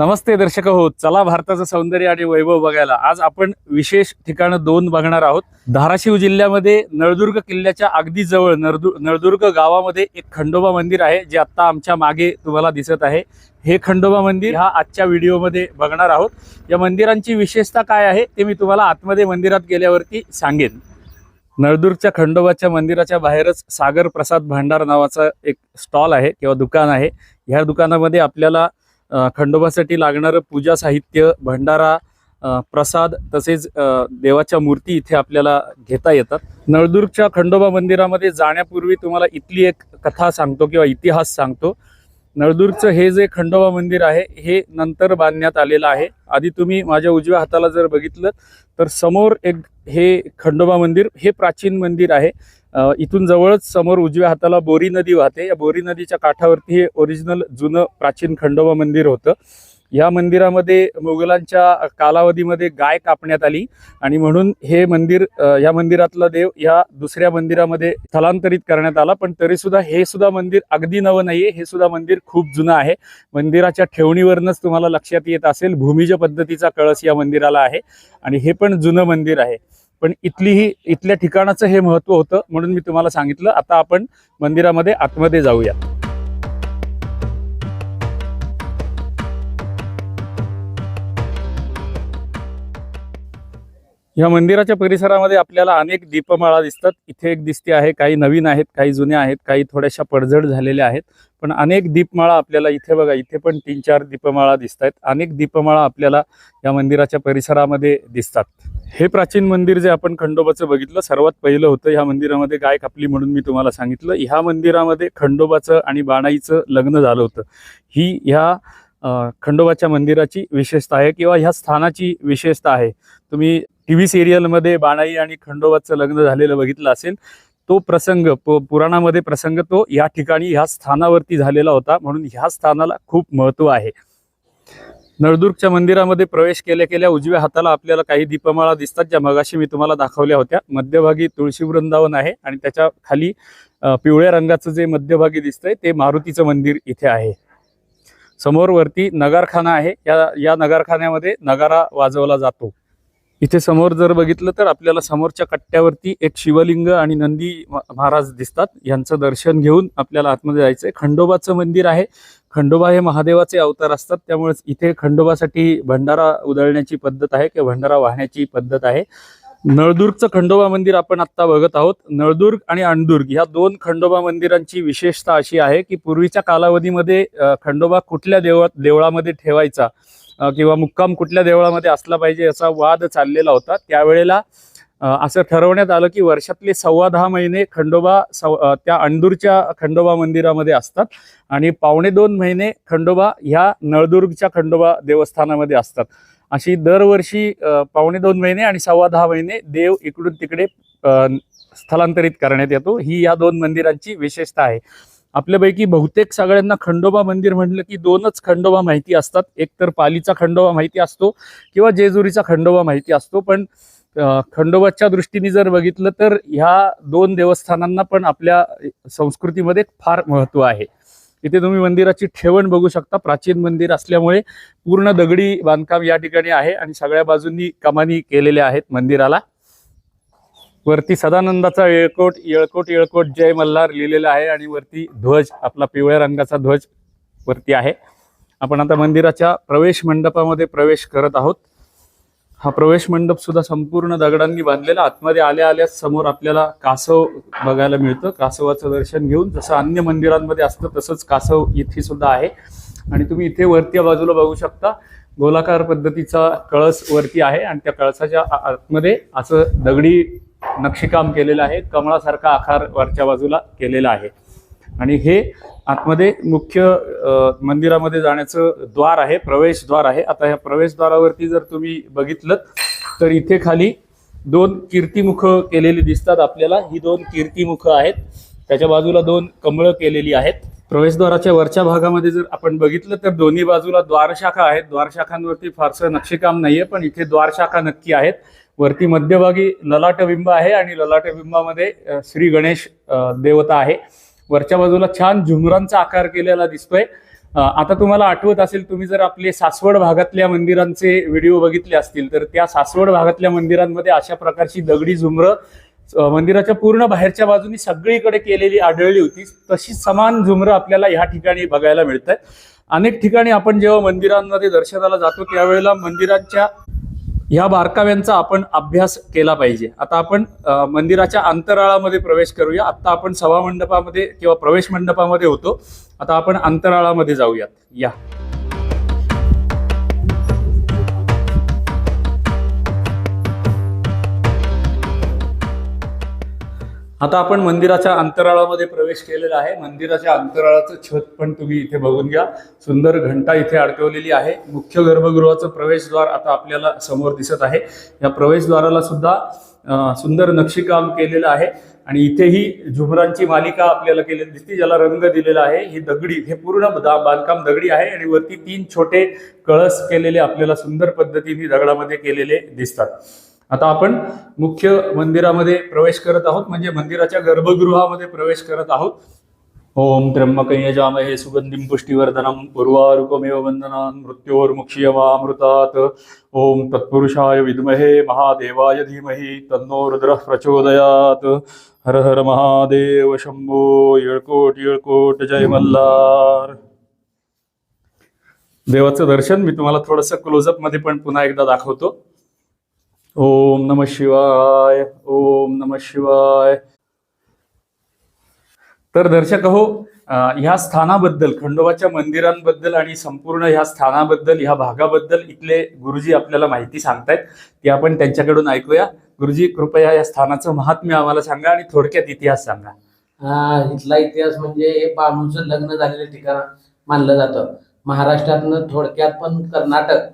नमस्ते दर्शक हो चला भारताचं सौंदर्य आणि वैभव बघायला. आज आपण विशेष ठिकाणं दोन बघणार आहोत. धाराशिव जिल्ह्यामध्ये नळदुर्ग किल्ल्याच्या अगदी जवळ नळदु नळदुर्ग गावामध्ये एक खंडोबा मंदिर आहे जे आता आमच्या मागे तुम्हाला दिसत आहे. हे खंडोबा मंदिर हा आजच्या व्हिडिओमध्ये बघणार आहोत. या मंदिरांची विशेषता काय आहे ते मी तुम्हाला आतमध्ये मंदिरात गेल्यावरती सांगेन. नळदुर्गच्या खंडोबाच्या मंदिराच्या बाहेरच सागर प्रसाद भांडार नावाचा एक स्टॉल आहे किंवा दुकान आहे. ह्या दुकानामध्ये आपल्याला खंडोबासाठी लागणारं पूजा साहित्य भंडारा प्रसाद तसेच देवाच्या मूर्ती इथे आपल्याला घेता येतात. नळदुर्गच्या खंडोबा मंदिरामध्ये जाण्यापूर्वी तुम्हाला इथली एक कथा सांगतो किंवा इतिहास सांगतो. नळदुर्गचं हे जे खंडोबा मंदिर आहे हे नंतर बांधण्यात आलेलं आहे. आधी तुम्ही माझ्या उजव्या हाताला जर बघितलं तर समोर एक हे खंडोबा मंदिर हे प्राचीन मंदिर आहे. इथून जवळच समोर उजव्या हाताला बोरी नदी वाहते. या बोरी नदीच्या काठावरती हे ओरिजिनल जुनं प्राचीन खंडोबा मंदिर होतं. या मंदिरामध्ये मुघलांच्या कालावधीमध्ये गाय कापण्यात आली आणि म्हणून हे मंदिर या मंदिरातला देव या दुसऱ्या मंदिरामध्ये स्थलांतरित करण्यात आला. पण तरी सुद्धा हे सुद्धा मंदिर अगदी नवं नाहीये. हे सुद्धा मंदिर खूप जुनं आहे. मंदिराच्या ठेवणीवरनच तुम्हाला लक्षात येत असेल भूमिज पद्धतीचा कळस या मंदिराला आहे आणि हे पण जुनं मंदिर आहे. पण इथलीही इथल्या ठिकाणाचं हे महत्त्व होतं म्हणून मी तुम्हाला सांगितलं. आता आपण मंदिरामध्ये आतमध्ये जाऊया. या मंदिराच्या परिसरामध्ये आपल्याला अनेक दीपमाळा दिसतात. इथे एक दिसते आहे काही नवीन आहेत काही जुन्या आहेत काही थोड्याशा पडझड झालेल्या आहेत. पण अनेक दीपमाळा आपल्याला इथे बघा इथे पण तीन चार दीपमाळा दिसत आहेत अनेक दीपमाळा आपल्याला या मंदिराच्या परिसरामध्ये दिसतात. हे प्राचीन मंदिर जे आपण खंडोबाचं बघितलं सर्वात पहिलं होतं ह्या मंदिरामध्ये गाय कापली म्हणून मी तुम्हाला सांगितलं. ह्या मंदिरामध्ये खंडोबाचं आणि बाणाईचं लग्न झालं होतं. ही ह्या खंडोबाच्या मंदिराची विशेषता आहे किंवा ह्या स्थानाची विशेषता आहे. तुम्ही टी व्ही सिरियलमध्ये बाणाई आणि खंडोबाचं लग्न झालेलं बघितलं असेल तो प्रसंग पु- पुराणामध्ये प्रसंग तो या ठिकाणी ह्या स्थानावरती झालेला होता म्हणून ह्या स्थानाला खूप महत्त्व आहे. नळदुर्गच्या मंदिरामध्ये प्रवेश केल्या केल्या उजव्या हाताला आपल्याला काही दीपमाळा दिसतात ज्या मगाशी मी तुम्हाला दाखवल्या होत्या. मध्यभागी तुळशी वृंदावन आहे आणि त्याच्याखाली पिवळ्या रंगाचं जे मध्यभागी दिसतंय ते मारुतीचं मंदिर इथे आहे. समोर वरती नगारखाना आहे. या या नगारखान्यामध्ये नगारा वाजवला जातो. इथे समोर जर बघितलं तर आपल्याला समोरच्या कट्ट्यावरती एक शिवलिंग आणि नंदी म- महाराज दिसतात. यांचं दर्शन घेऊन आपल्याला आतमध्ये जायचं आहे खंडोबाचं मंदिर आहे. खंडोबा हे महादेवाचे अवतार असतात. त्यामुळे इथे खंडोबासाठी भंडारा उधळण्याची पद्धत आहे किंवा भंडारा वाहण्याची पद्धत आहे. नळदुर्गचं खंडोबा मंदिर आपण आत्ता बघत आहोत. नळदुर्ग आणि अणदुर्ग ह्या दोन खंडोबा मंदिरांची विशेषता अशी आहे की पूर्वीच्या कालावधीमध्ये खंडोबा कुठल्या देवळात देवळामध्ये ठेवायचा किंवा मुक्काम कुठल्या देवळामध्ये असला पाहिजे याचा वाद चाललेला होता. त्यावेळेला असं ठरवण्यात आलं की वर्षातले सव्वा दहा महिने खंडोबा सव त्या अणदूरच्या खंडोबा मंदिरामध्ये असतात आणि पावणे दोन महिने खंडोबा ह्या नळदुर्गच्या खंडोबा देवस्थानामध्ये असतात. अशी दरवर्षी पावणे दोन महिने आणि सव्वा दहा महिने देव इकडून तिकडे स्थलांतरित करण्यात येतो. ही या दोन मंदिरांची विशेषता आहे. आपल्यापैकी बहुतेक सगळ्यांना खंडोबा मंदिर म्हटलं की दोनच खंडोबा माहिती असतात. एक तर पालीचा खंडोबा माहिती असतो किंवा जेजुरीचा खंडोबा माहिती असतो. पण खंडोबाच्या दृष्टीने जर बघितलं तर ह्या दोन देवस्थानांना पण आपल्या संस्कृतीमध्ये फार महत्त्व आहे. इथे तुम्ही मंदिराची ठेवण बघू शकता. प्राचीन मंदिर असल्यामुळे पूर्ण दगडी बांधकाम या ठिकाणी आहे आणि सगळ्या बाजूंनी कमानी केलेल्या आहेत मंदिराला. वरती सदानंदाचा येळकोट येळकोट येळकोट जय मल्हार लिहिलेला आहे आणि वरती ध्वज आपला पिवळ्या रंगाचा ध्वज वरती आहे. आपण आता मंदिराच्या प्रवेश मंडपामध्ये प्रवेश करत आहोत. हा प्रवेश मंडप सुद्धा संपूर्ण दगडांनी बांधलेला. आतमध्ये आल्या आल्या समोर आपल्याला कासव बघायला मिळतं. कासवाचं दर्शन घेऊन जसं अन्य मंदिरांमध्ये असतं तसंच कासव इथे सुद्धा आहे. आणि तुम्ही इथे वरती बाजूला बघू शकता. गोलाकार पद्धतीचा कळस वरती आहे आणि त्या कळसाच्या आ- आतमध्ये असं दगडी नक्षीकाम केलेलं आहे. कमळासारखा आकार वरच्या बाजूला केलेला आहे. आणि हे आतमध्ये मुख्य मंदिरामध्ये जाण्याचं द्वार आहे प्रवेशद्वार आहे. आता ह्या प्रवेशद्वारावरती जर तुम्ही बघितलं तर इथे खाली दोन कीर्तिमुख केलेली दिसतात आपल्याला. ही दोन कीर्तिमुख आहेत. त्याच्या बाजूला दोन कमळं केलेली आहेत. प्रवेशद्वाराच्या वरच्या भागामध्ये जर आपण बघितलं तर दोन्ही बाजूला द्वारशाखा आहेत. द्वारशाखांवरती फारसं नक्षीकाम नाहीये पण इथे द्वारशाखा नक्की आहेत. वरती मध्यभागी ललाटबिंब आहे आणि ललाटबिंबामध्ये श्री गणेश देवता आहे. वरच्या बाजूला छान झुमरांचा आकार केलेला दिसतोय. आता तुम्हाला आठवत असेल तुम्ही जर आपले सासवड भागातल्या मंदिरांचे व्हिडिओ बघितले असतील तर त्या सासवड भागातल्या मंदिरांमध्ये अशा प्रकारची दगडी झुमरं मंदिराच्या पूर्ण बाहेरच्या बाजूनी सगळीकडे केलेली आढळली होती. तशी समान झुमरं आपल्याला ह्या ठिकाणी बघायला मिळत आहेत अनेक ठिकाणी आपण जेव्हा मंदिरांमध्ये दर्शनाला जातो त्यावेळेला मंदिरांच्या ह्या बारकाव्यांचा आपण अभ्यास केला पाहिजे. आता आपण मंदिराच्या अंतराळामध्ये प्रवेश करूया. आत्ता आपण सभा मंडपामध्ये किंवा प्रवेश मंडपामध्ये होतो. आता आपण अंतराळामध्ये जाऊयात. या. आता आपण मंदिराच्या अंतराळामध्ये प्रवेश केलेला आहे. मंदिराच्या अंतराळाचं छत पण तुम्ही इथे बघून घ्या. सुंदर घंटा इथे अडकवलेली आहे. मुख्य गर्भगृहाचं प्रवेशद्वार आता आपल्याला समोर दिसत आहे. या प्रवेशद्वाराला सुद्धा सुंदर नक्षीकाम केलेलं आहे. आणि इथेही झुमरांची मालिका आपल्याला केलेली दिसते. ज्याला रंग दिलेला आहे. ही दगडी हे पूर्ण दा- बांधकाम दगडी आहे. आणि वरती तीन छोटे कळस केलेले आपल्याला सुंदर पद्धतीने दगडामध्ये केलेले दिसतात. आता आपण मुख्य मंदिरामध्ये प्रवेश करत आहोत म्हणजे मंदिराच्या गर्भगृहामध्ये प्रवेश करत आहोत. ओम त्र्यंबक यजामहे सुगंधिम पुष्टीवर्धनम उर्वारुकमेव वंदनान मृत्योर्मुक्षीयमामृतात. ओम तत्पुरुषाय विद्महे महादेवाय धीमहि तन्नो रुद्र प्रचोदयात. हर हर महादेव शंभो येळकोट येळकोट जय मल्हार. देवाचं दर्शन मी तुम्हाला थोडंसं क्लोजअपमध्ये पण पुन्हा एकदा दाखवतो. ओम नम शिवाय ओम नम शिवाय. तर दर्शक हो ह्या स्थानाबद्दल खंडोबाच्या मंदिरांबद्दल आणि संपूर्ण ह्या स्थानाबद्दल ह्या भागाबद्दल इथले गुरुजी आपल्याला माहिती सांगतायत. ती आपण त्यांच्याकडून ऐकूया. गुरुजी कृपया या स्थानाचं महात्म्य आम्हाला सांगा आणि थोडक्यात इतिहास सांगा. हा इथला इतिहास म्हणजे हे बाणूचं लग्न झालेलं ठिकाण मानलं जातं. महाराष्ट्रातनं थोडक्यात पण कर्नाटक.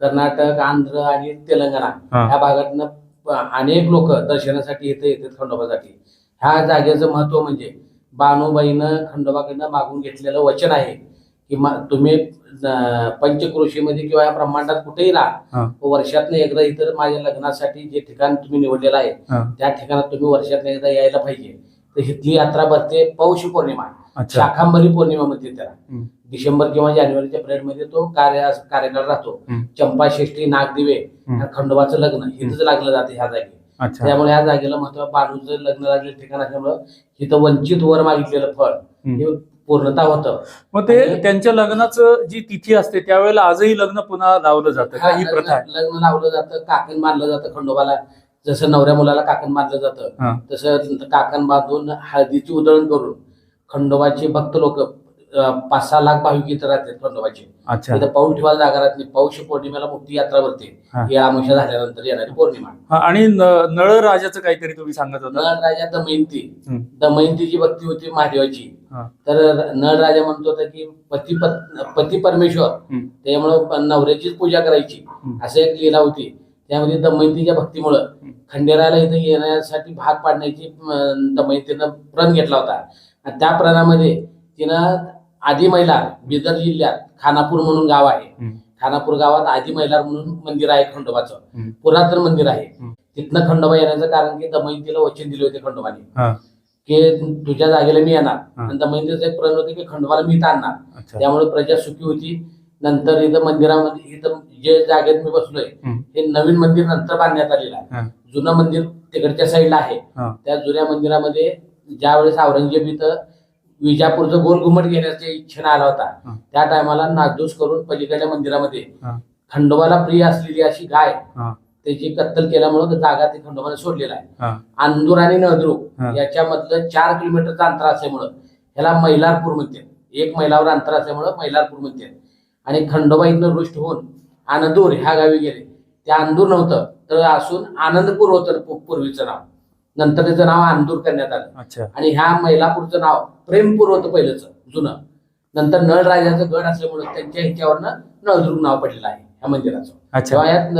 कर्नाटक आंध्र आणि तेलंगणा हा. ह्या भागातनं प- अनेक लोक दर्शनासाठी इथे येतात खंडोबासाठी ह्या जागेचं महत्त्व म्हणजे बाणूबाईनं खंडोबाकडनं मागून घेतलेलं वचन आहे की मा- तुम्ही अं, पंचक्रोशीमध्ये किंवा या ब्रह्मांडात कुठेही हा. राहा वर्षातनं एकदा इतर माझ्या लग्नासाठी जे ठिकाण तुम्ही निवडलेलं आहे हा. त्या ठिकाणात तुम्ही वर्षातनं एकदा यायला पाहिजे तर इथली यात्रा भरते पौष पौर्णिमा शाखांबरी पौर्णिमा म्हणते त्याला. डिसेंबर किंवा जानेवारीच्या पिरियडमध्ये तो कार्य कार्यकाळ राहतो. हम्म. चंपाषष्ठी नागदिवे खंडोबाचं लग्न इथंच लागलं जाते ह्या जागी. त्यामुळे ह्या जागेला महत्त्व बाणूचं लग्न लागलेलं ठिकाण असल्यामुळं इथं वंचित वर मागितलेलं फळ. हे पूर्णता होतं. मग ते त्यांच्या लग्नाचं जी तिथी असते त्यावेळेला आजही लग्न पुन्हा लावलं जातं ही प्रथा लग्न लावलं जातं काकण मानलं जातं खंडोबाला. जसं नवऱ्या मुलाला काकण मानलं हा. जातं तसं काकण बांधून हळदीची उधळण करून खंडोबाचे भक्त लोक पाच सहा लाख भाविक इथं राहतात खंडोबाचे. अच्छा. इथं पाऊल ठेवायला जागा राहत नाही. पौष पौर्णिमेला मोठी यात्रा भरते. हा. ही आमुषा झाल्यानंतर येणारी पौर्णिमा. हा, आणि न- नळ राजाचं काहीतरी तुम्ही सांगत होता. नळ राजा दमयंती. हम्म. दमयंतीची भक्ती होती महादेवाची. हा. तर नळ राजा म्हणतो होता की पती पत- पती परमेश्वर. हम्म. त्यामुळं नवऱ्याचीच पूजा करायची. हम्म. असं एक लीला होती. त्यामध्ये दमयंतीच्या भक्तीमुळं खंडेराला इथं येण्यासाठी भाग पाडण्याची अं, दमयंतीनं प्रण घेतला होता. आणि त्या प्रणामध्ये तिनं आदी महिला बिदर जिल्ह्यात खानापूर म्हणून गाव आहे. खानापूर गावात आदी महिला म्हणून मंदिर आहे खंडोबाचं. पुरातन मंदिर आहे. तिथनं खंडोबा येण्याचं कारण की दमयंतीला वचन दिले होते खंडोबाने. की तुझ्या जागेला मी येणार. आणि दमयंतीचं एक प्रण होते की खंडोबाला मी आणणार त्यामुळे प्रजा सुखी होती नंतर इथं मंदिरामध्ये इथं जे जागेत मी बसलोय. हे नवीन मंदिर नंतर बांधण्यात आलेलं. आहे जुनं मंदिर तिकडच्या साईडला आहे. त्या जुन्या मंदिरामध्ये ज्यावेळेस औरंगजेब इथं विजापूरचं गोल घुमट घेण्याच्या इच्छेनं आला. होता त्या टायमाला नासधूस करून पलीकडल्या मंदिरामध्ये. खंडोबाला प्रिय असलेली अशी गाय. त्याची कत्तल केल्यामुळे जागा ते खंडोबाने सोडलेला आहे. अंदूर आणि नळदुर्ग. याच्यामधलं चार किलोमीटरचं अंतर असल्यामुळं ह्याला मैलारपूर म्हणते एक मैलावर अंतर असल्यामुळं मैलारपूर म्हणते आणि खंडोबा इथनं रुष्ट होऊन आनंदूर ह्या गावी गेले ते अंदूर नव्हतं तर असून आनंदपूर होतं पूर्वीचं नाव नंतर त्याचं नाव अंदूर करण्यात आलं. अच्छा. आणि ह्या मैलापूरचं नाव प्रेमपूर होतं पहिलंच जुनं. नंतर नळराजाचं गड असल्यामुळे त्यांच्या ह्याच्यावरनं नळदुर्ग नाव पडलेलं आहे ह्या मंदिराचं. तेव्हा यात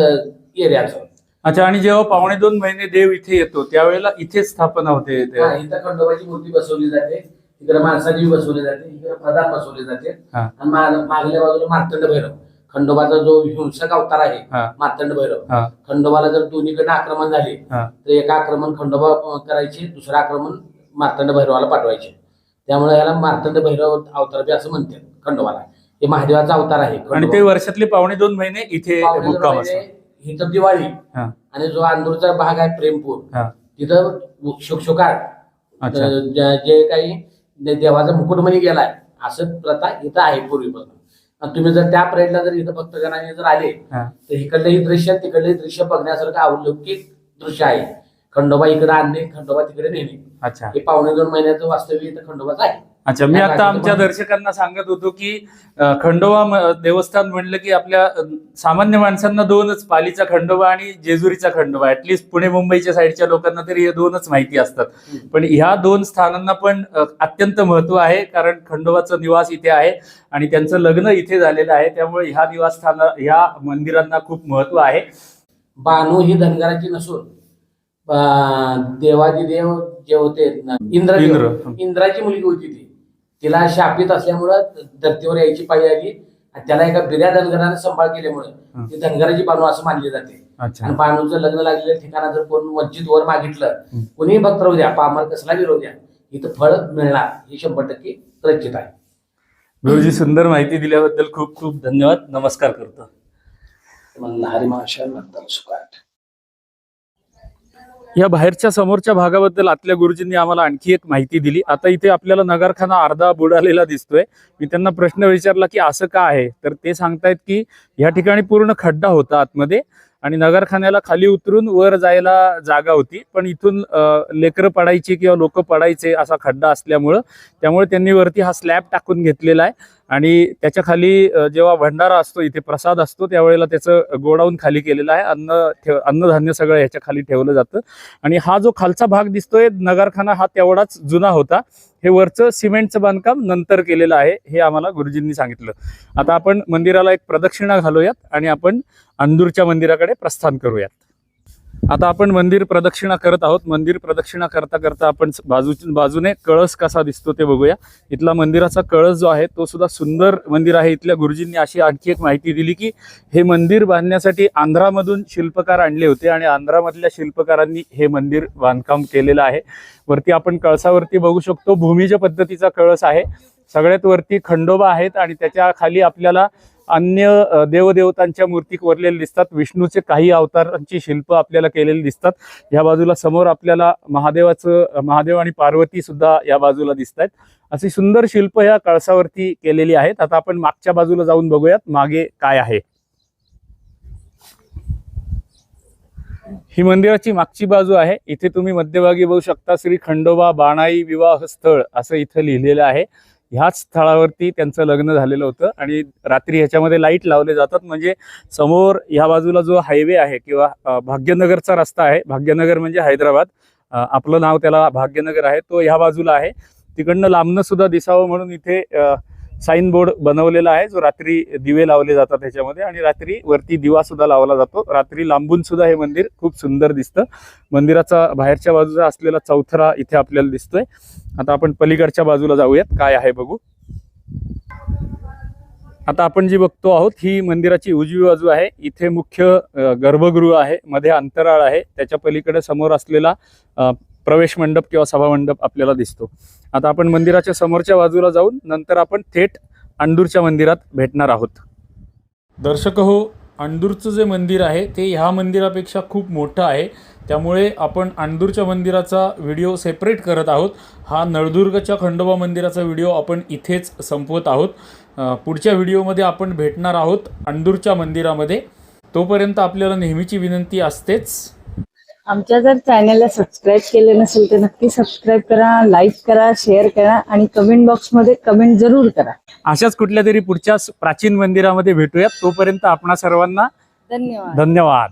एरियाचं. अच्छा आणि जेव्हा पावणे दोन महिने देव इथे येतो त्यावेळेला इथे स्थापना होते इथं खंडोबाची मूर्ती बसवली जाते इकडे माणसाची बसवली जाते इकडे प्रधान बसवले जाते. आणि मागल्या बाजूला मार्तंड भैरव. खंडोबाचा जो हिंसक अवतार आहे हा. मार्तंड भैरव हा. खंडोबाला जर दोन्हीकडे आक्रमण झाले हा. तर एक आक्रमण खंडोबा करायचे दुसरं आक्रमण मार्तंड भैरवाला पाठवायचे त्यामुळे याला मार्तंड भैरव अवतार बी असं म्हणतात खंडोबाला हे महादेवाचा अवतार आहे आणि ते. वर्षातले पावणे दोन महिने इथे असतो इथं दिवाळी हा. आणि जो अंदूरचा भाग आहे प्रेमपूर हा. तिथं शुकशुकार जे काही देवाचा मुकुटमणी गेलाय असं प्रथा इथं आहे पूर्वीपासून तुम्ही जर त्या परेडला जर इथं भक्तगणाने जर आले हा. तर इकडलंही दृश्य तिकडलंही दृश्य बघण्यासारखं अवलौकिक दृश्य आहे. खंडोबा इकडे आणणे खंडोबा तिकडे नेणे. अच्छा. हे पावणे दोन महिन्याचं वास्तव्य इथं खंडोबाचं आहे. अच्छा मी आता आमच्या दर्शकांना सांगत होतो की खंडोबा देवस्थान म्हणलं की आपल्या सामान्य माणसांना दोनच पालीचा खंडोबा आणि जेजुरीचा खंडोबा. ऍटलिस्ट पुणे मुंबईच्या साईडच्या लोकांना तरी हे दोनच माहिती असतात. पण ह्या दोन स्थानांना पण अत्यंत महत्त्व आहे कारण खंडोबाचं निवास इथे आहे आणि त्यांचं लग्न इथे झालेलं आहे. त्यामुळे ह्या निवासस्थाना ह्या मंदिरांना खूप महत्त्व आहे. बानू ही धनगराची नसून देवाजी देव जे होते इंद्र. इंद्राची मुलगी होती ती. तिला शापित असल्यामुळं धर्तीवर यायची पाळी आली आणि त्याला एका बिऱ्या धनगराने सांभाळ केल्यामुळे. ती धनगराची बानू असं मानली जाते. अच्छा. आणि बानूचं लग्न लागलेल्या ठिकाणा जर कोण वंचित वर मागितलं. कोणीही भक्त राहू द्या पामर कसला बी राहू द्या इथं फळ मिळणार हे शंभर टक्के रचित आहे. गुरुजी सुंदर माहिती दिल्याबद्दल खूप खूप धन्यवाद. नमस्कार करतो. हरी महाशय नंतर सुखाट या बाहेरच्या समोरच्या भागाबद्दल आतल्या गुरुजींनी आम्हाला आणखी एक माहिती दिली. आता इथे आपल्याला नगरखाना अर्धा बुडालेला दिसतोय. मी त्यांना प्रश्न विचारला की असं का आहे? तर ते सांगतायत की या ठिकाणी पूर्ण खड्डा होता आतमध्ये आणि नगरखान्याला खाली उतरून वर जायला जागा होती. पण इथून लेकरं पडायची किंवा लोक पडायचे असा खड्डा असल्यामुळं त्यामुळे त्यांनी वरती हा स्लॅब टाकून घेतलेला आहे. आणि त्याच्याखाली जेव्हा भंडारा असतो इथे प्रसाद असतो त्यावेळेला त्याचं गोडाऊन खाली केलेलं आहे. अन्न ठेव अन्नधान्य सगळं ह्याच्याखाली ठेवलं जातं. आणि हा जो खालचा भाग दिसतोय नगरखाना हा तेवढाच जुना होता. हे वरचं सिमेंटचं बांधकाम नंतर केलेलं आहे हे आम्हाला गुरुजींनी सांगितलं. आता आपण मंदिराला एक प्रदक्षिणा घालूयात आणि आपण अंदूरच्या मंदिराकडे प्रस्थान करूयात. आता आपण मंदिर प्रदक्षिणा करत आहोत. मंदिर प्रदक्षिणा करता करता आपण बाजू बाजूने कळस कसा दिसतो ते बघूया. इथला मंदिराचा कळस जो आहे तो सुद्धा सुंदर मंदिर आहे. इथल्या गुरुजींनी अशी आणखी एक माहिती दिली की हे मंदिर बांधण्यासाठी आंध्रामधून शिल्पकार आणले होते आणि आंध्रामधल्या शिल्पकारांनी हे मंदिर बांधकाम केलेलं आहे. वरती आपण कळसावरती बघू शकतो. भूमिज पद्धतीचा कळस आहे. सगळ्यात वरती खंडोबा आहेत आणि त्याच्याखाली आपल्याला अन्य देवदेवतांच्या मूर्ती कोरलेल्या दिसतात. विष्णूचे काही अवतारांची शिल्प आपल्याला केलेली दिसतात. या बाजूला समोर आपल्याला महादेवाचं महादेव आणि पार्वती सुद्धा या बाजूला दिसत आहेत अशी सुंदर शिल्प या कळसावरती केलेली आहेत. आता आपण मागच्या बाजूला जाऊन बघूयात मागे काय आहे. ही मंदिराची मागची बाजू आहे. इथे तुम्ही मध्यभागी बघू शकता श्री खंडोबा बाणाई विवाह स्थळ असं इथं लिहिलेलं आहे. ह्याच स्थळावरती त्यांचं लग्न झालेलं होतं आणि रात्री ह्याच्यामध्ये लाइट लावले जातात. म्हणजे समोर ह्या बाजूला जो हायवे आहे किंवा भाग्यनगरचा रस्ता आहे. भाग्यनगर म्हणजे हैदराबाद. आपलं नाव त्याला भाग्यनगर आहे. तो ह्या बाजूला आहे. तिकडनं लांबनं सुद्धा दिसावं म्हणून इथे साईन बोर्ड बनवलेला आहे जो रात्री दिवे लावले जातात ह्याच्यामध्ये आणि रात्री वरती दिवा सुद्धा लावला जातो. रात्री लांबून सुद्धा हे मंदिर खूप सुंदर दिसतं. मंदिराचा बाहेरच्या बाजूचा असलेला चौथरा इथे आपल्याला दिसतोय. आता आपण पलीकडच्या बाजूला जाऊयात काय आहे बघू. आता आपण जी बघतो आहोत ही मंदिराची उजवी बाजू आहे. इथे मुख्य गर्भगृह आहे मध्ये अंतराळ आहे. त्याच्या पलीकडे समोर असलेला प्रवेश मंडप किंवा सभामंडप आपल्याला दिसतो. आता आपण मंदिराच्या समोरच्या बाजूला जाऊन नंतर आपण थेट अंडूरच्या मंदिरात भेटणार आहोत. दर्शक हो अंडूरचं जे मंदिर आहे ते ह्या मंदिरापेक्षा खूप मोठं आहे. त्यामुळे आपण अंडूरच्या मंदिराचा व्हिडिओ सेपरेट करत आहोत. हा नळदुर्गच्या खंडोबा मंदिराचा व्हिडिओ आपण इथेच संपवत आहोत. पुढच्या व्हिडिओमध्ये आपण भेटणार आहोत अंडूरच्या मंदिरामध्ये. तोपर्यंत आपल्याला नेहमीची विनंती असतेच. आमच्या जर चॅनलला सबस्क्राईब केले नसेल तर नक्की सबस्क्राईब करा लाईक करा शेअर करा आणि कमेंट बॉक्समध्ये कमेंट जरूर करा. अशाच कुठल्या तरी पुढच्या प्राचीन मंदिरामध्ये भेटूयात. तोपर्यंत आपणा सर्वांना धन्यवाद. धन्यवाद.